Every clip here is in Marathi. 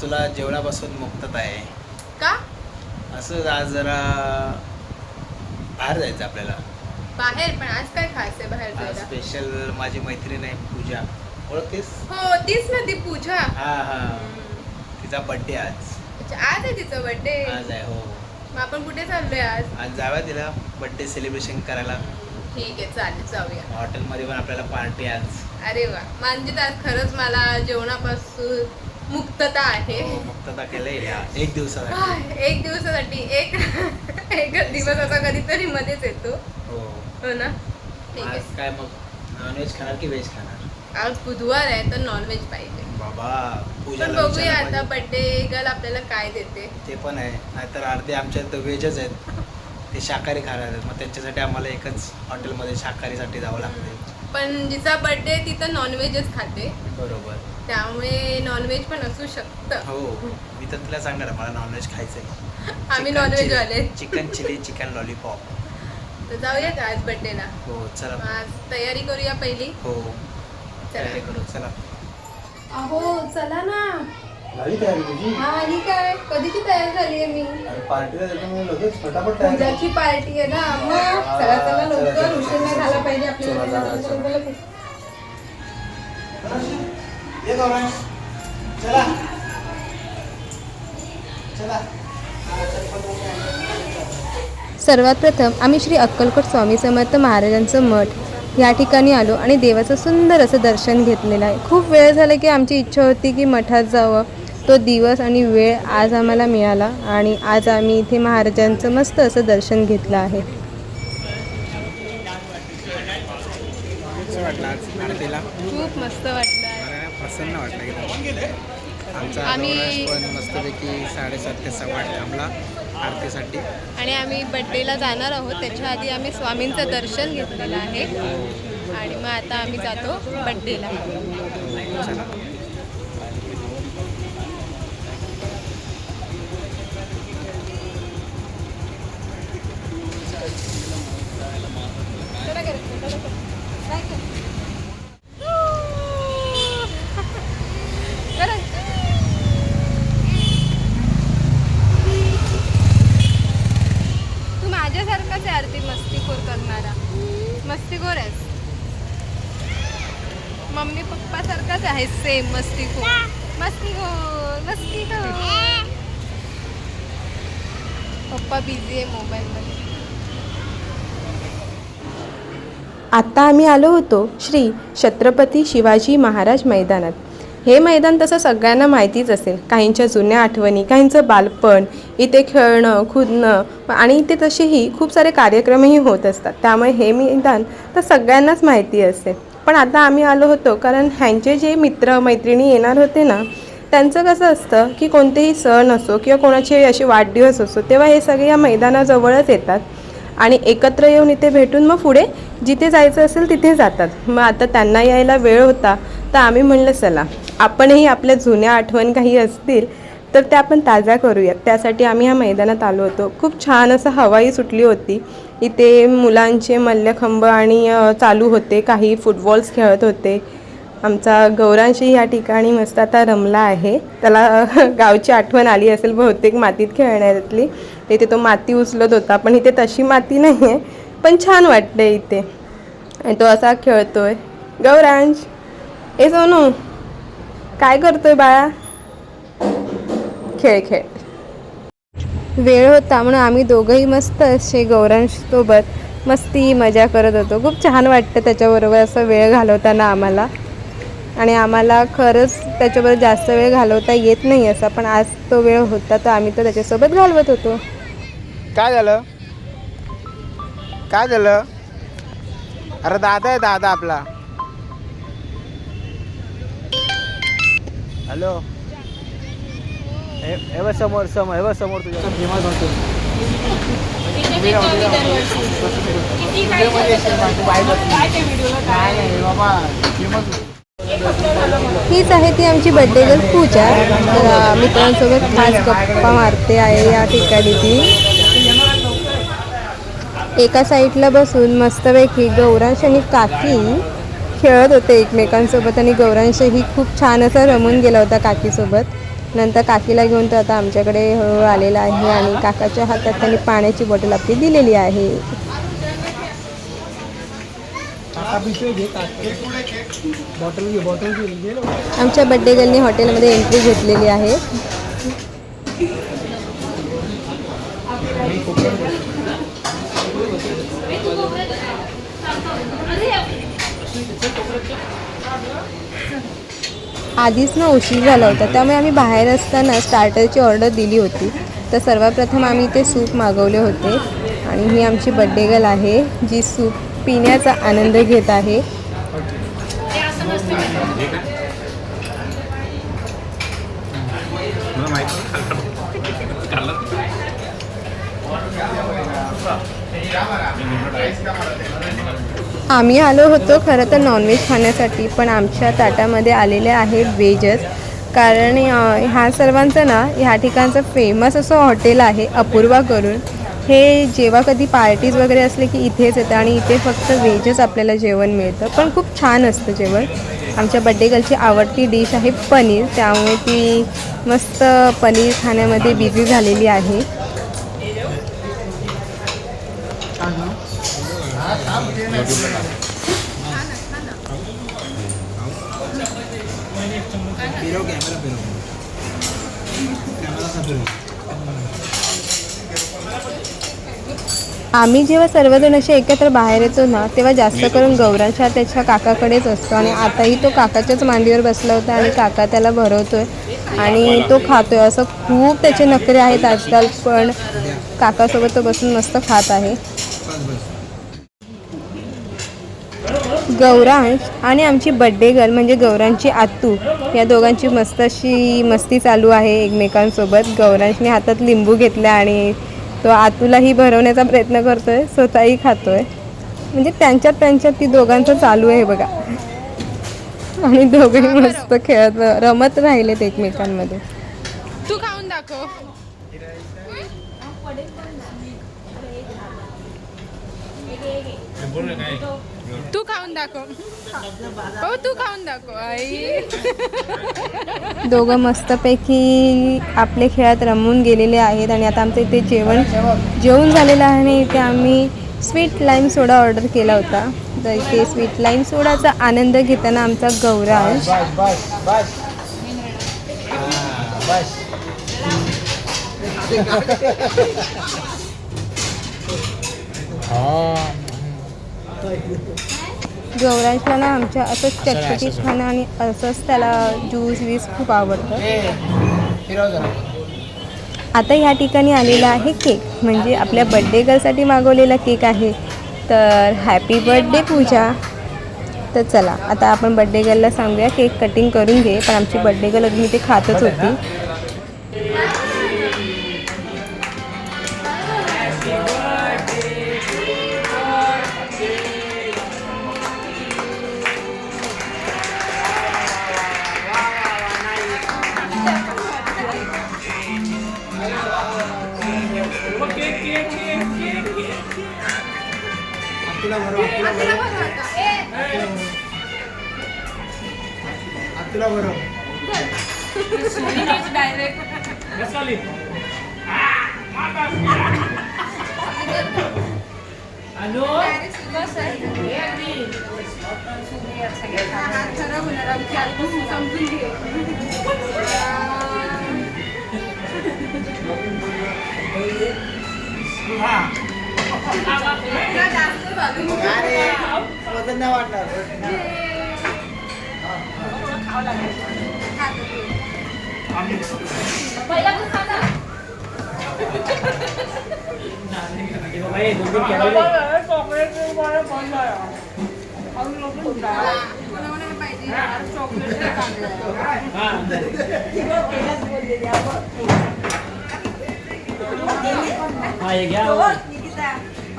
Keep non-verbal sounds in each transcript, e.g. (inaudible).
आज तुला जेवणापासून मुक्तता आहे. का? असंच आज जरा बाहेर जायचं आपल्याला. बाहेर पण आज काय खास आहे बाहेर आज जायला? स्पेशल माझी मैत्रीण आहे पूजा. ओळखतेस? हो तीच ना ती पूजा. हा हा. हम्म. तिचा बर्थडे आज. अच्छा, आज आहे तिचा बर्थडे आज आहे हो. मग आपण कुठे चाललोय आज? आज जाऊया तिला बर्थडे सेलिब्रेशन करायला. ठीक आहे चालेल जाऊया. हॉटेलमध्ये पण आपल्याला पार्टी आज. अरे वा. म्हणजे आज खरंच मला जेवणापासून मुक्तता आहे. हो, मुक्तता केलंय. या एक दिवसासाठी. एक दिवसासाठी. एक एक दिवस असा कधीतरी मध्येच येतो. हो. हो ना? ठीक आहे. आज काय मग? नॉनव्हेज खाणार की व्हेज खाणार? आज बुधवार आहे तर नॉनव्हेज पाहिजे. बाबा पण पूजाला बघूया आता पाहिजे. बर्थडे गर्ल आपल्याला काय देते. ते पण आहे. नाहीतर अर्धे आमच्या तर व्हेजच आहेत. (laughs) ते शाकाहारी खाणार आहेत. मग त्यांच्यासाठी आम्हाला एकच हॉटेलमध्ये शाकाहारीसाठी जावं लागते पण जिचा बर्थडे तिथं नॉनव्हेजच खाते. बरोबर. त्यामुळे नॉनव्हेज पण असू शकतं. हो मी तर तुला सांगणार मला नॉनव्हेज खायचंय. आम्ही नॉनव्हेज वाले. चिकन चिली चिकन लॉलीपॉप तर जाऊया का आज बर्थडेला हो चला. आज तयारी करूया पहिली. हो. चला. करू चला. अहो चला ना. झाली तयारी तुझी? हा आणि काय? कधीची तयारी झाली आहे मी? अरे पार्टीला जातो मी लगेच फटाफट पूजाची पार्टी आहे ना मग चला चला लवकर चला, उशीर नाही झाला. पाहिजे चला, चला, चला. आपल्याला ये गौरव. चला. चला. सर्वात प्रथम आम्ही श्री अक्कलकोट स्वामी समर्थ महाराजांचं मठ या ठिकाणी आलो आणि देवाचं सुंदर असं दर्शन घेतलेलं आहे. खूप वेळ झाला की आमची इच्छा होती की मठात जावं. तो दिवस आणि वेळ आज आम्हाला मिळाला आणि आज आम्ही इथे महाराजांचं मस्त असं दर्शन घेतलं आहे. खूप मस्त वाटलं आम्ही- मस्तपैकी साडेसात ते सव्वा थांबला आरतीसाठी. आणि आम्ही बड्डेला जाणार आहोत. त्याच्या आधी आम्ही स्वामींचं दर्शन घेतलेलं आहे. आणि मग आता आम्ही जातो बड्डेला मम्मी पप्पा सारखाच आहे सेम मस्तीखोर मस्तीखोर मस्तीखोर पप्पा बिझी आहे मोबाईलमध्ये आत्ता आम्ही आलो होतो श्री छत्रपती शिवाजी महाराज मैदानात. हे मैदान तसं सगळ्यांना माहितीच असेल. काहींच्या जुन्या आठवणी काहींचं बालपण इथे खेळणं खुदणं आणि इथे तसेही खूप सारे कार्यक्रमही होत असतात. त्यामुळे हे मैदान तर सगळ्यांनाच माहिती असेल. पण आता आम्ही आलो होतो कारण ह्यांचे जे मित्र मैत्रिणी येणार होते ना त्यांचं कसं असतं की कोणतेही सण असो किंवा कोणाचे असे वाढदिवस असो तेव्हा हे सगळे या मैदानाजवळच येतात. आणि एकत्र येऊन इथे भेटून मग पुढे जिथे जायचं असेल तिथे जातात. मग आता त्यांना यायला वेळ होता तर आम्ही म्हणलं चला आपणही आपल्या जुन्या आठवण काही असतील तर त्या आपण ताज्या करूयात. त्यासाठी आम्ही ह्या मैदानात आलो होतो. खूप छान असं हवाई सुटली होती. इथे मुलांचे मल्लखंब आणि चालू होते. काही फुटबॉल्स खेळत होते. आमचा गौरांशी या ठिकाणी मस्त आता रमला आहे. त्याला गावची आठवण आली असेल बहुतेक मातीत खेळण्यातली. तिथे तो माती उचलत होता पण इथे तशी माती नाही आहे पण छान वाटते इथे. तो असा खेळतोय. गौरांश ए सोनू काय करतोय बाळा? खेळ खेळ. वेळ होता म्हणून आम्ही दोघंही मस्त असे गौरांशसोबत मस्ती मजा करत होतो. खूप छान वाटतं त्याच्याबरोबर असं वेळ घालवताना आम्हाला. आणि आम्हाला खरंच त्याच्याबरोबर जास्त वेळ घालवता येत नाही असा पण आज तो वेळ होता तर आम्ही तो त्याच्यासोबत घालवत होतो. काय झालं? काय झालं? अरे दादा आहे दादा आपला. हॅलो. बघ समोर समोर समोर तुझ्या. फेमस होतो. हीच आहे ती आमची बड्डे गर्ल पूजा. तर मित्रांसोबत खास गप्पा मारते आहे या ठिकाणी ती. एका साईडला बसून मस्तपैकी गौरांश आणि काकी खेळत होते एकमेकांसोबत आणि गौरांश ही खूप छान असा रमून गेला होता काकीसोबत. नंतर काकीला घेऊन तो आता आमच्याकडे हळूहळू आलेला आहे आणि काकाच्या हातात त्यांनी पाण्याची बॉटल आपली दिलेली आहे. आमच्या बड्डे गर्लनी हॉटेलमध्ये एंट्री घेतलेली आहे. आधीच ना उशीर झाला होता त्यामुळे आम्ही बाहेर असताना स्टार्टरची ऑर्डर दिली होती. तर सर्वप्रथम आम्ही ते सूप मागवले होते. आणि ही आमची बड्डे गर्ल आहे जी सूप पिण्याचा आनंद घेत आहे. आम्ही आलो होतो खरं तर नॉनव्हेज खाण्यासाठी पण आमच्या ताटामध्ये आलेले आहेत व्हेजच कारण ह्या सर्वांचं ना ह्या ठिकाणचं फेमस असं हॉटेल आहे अपूर्वा करून. हे जेव्हा कधी पार्टीज वगैरे असले की इथेच येतं आणि इथे फक्त व्हेजच आपल्याला जेवण मिळतं. पण खूप छान असतं जेवण. आमच्या बड्डे गर्लची आवडती डिश आहे पनीर. त्यामुळे ती मस्त पनीर खाण्यामध्ये बिझी झालेली आहे. कॅमेरा आम्ही जेव्हा सर्वजण असे एकत्र बाहेर येतो ना तेव्हा जास्त करून गौरांच्या त्याच्या काकाकडेच असतो. आणि आताही तो काकाच्याच मांडीवर बसला होता आणि काका त्याला भरवतोय आणि तो खातोय. असं खूप त्याचे नखरे आहेत आजकाल पण काकासोबत तो बसून मस्त खात आहे. बस बस. गौरांश आणि आमची बड्डे गर्ल म्हणजे गौरांची आत्तू. या दोघांची मस्त अशी मस्ती चालू आहे एकमेकांसोबत. गौरांशने हातात लिंबू घेतला आणि तो आतूलाही भरवण्याचा प्रयत्न करतोय. स्वतःही खातोय. म्हणजे त्यांच्यात त्यांच्यात ती दोघांचं चालू आहे बघा. आणि दोघेही मस्त खेळत रमत राहिलेत एकमेकांमध्ये. तू खाऊन दाखव. तू खाऊन दाखव. हो तू खाऊन दाखव आई. दोघं मस्तपैकी आपले खेळात रमून गेलेले आहेत आणि आता आमचं इथे जेवण जेवण झालेलं आहे आणि इथे आम्ही स्वीट लाईम सोडा ऑर्डर केला होता. तर इथे स्वीट लाईम सोडाचा आनंद घेताना आमचा गौरांश. (laughs) गौरांशला ना आमच्या असंच चटपटीत खाणं आणि असंच त्याला ज्यूस वीस खूप आवडतं. आता ह्या ठिकाणी आलेला आहे केक. म्हणजे आपल्या बड्डे गर्लसाठी मागवलेला केक आहे. तर हॅपी बर्थडे पूजा. तर चला आता आपण बड्डे गर्लला सांगूया. केक कटिंग करून घे. पण आमची बड्डे गर्ल अजून इथे खातच होती. तुला भरव तुला भरव तुला भरव अरे वजन नाही वाटणार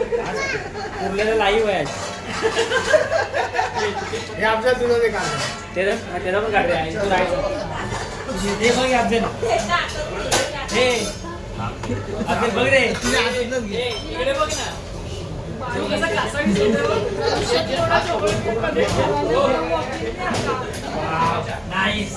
उरलेलं लाईव्ह आहे हे आमच्या दुधाचे काम त्याचा त्याचा पण काढते आहे तू राहायचं हे बघ अफजल. हे. अफजल बघ रे. इकडे बघ ना. तो बघ. नाईस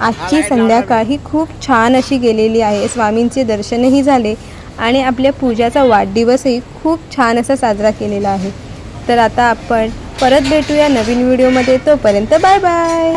आजची संध्याकाळ ही खूप छान अशी गेलेली आहे. स्वामींचे दर्शनही झाले आणि आपल्या पूजाचा वाढदिवसही खूप छान असा साजरा केलेला आहे. तर आता आपण परत भेटूया नवीन व्हिडिओमध्ये. तोपर्यंत बाय बाय.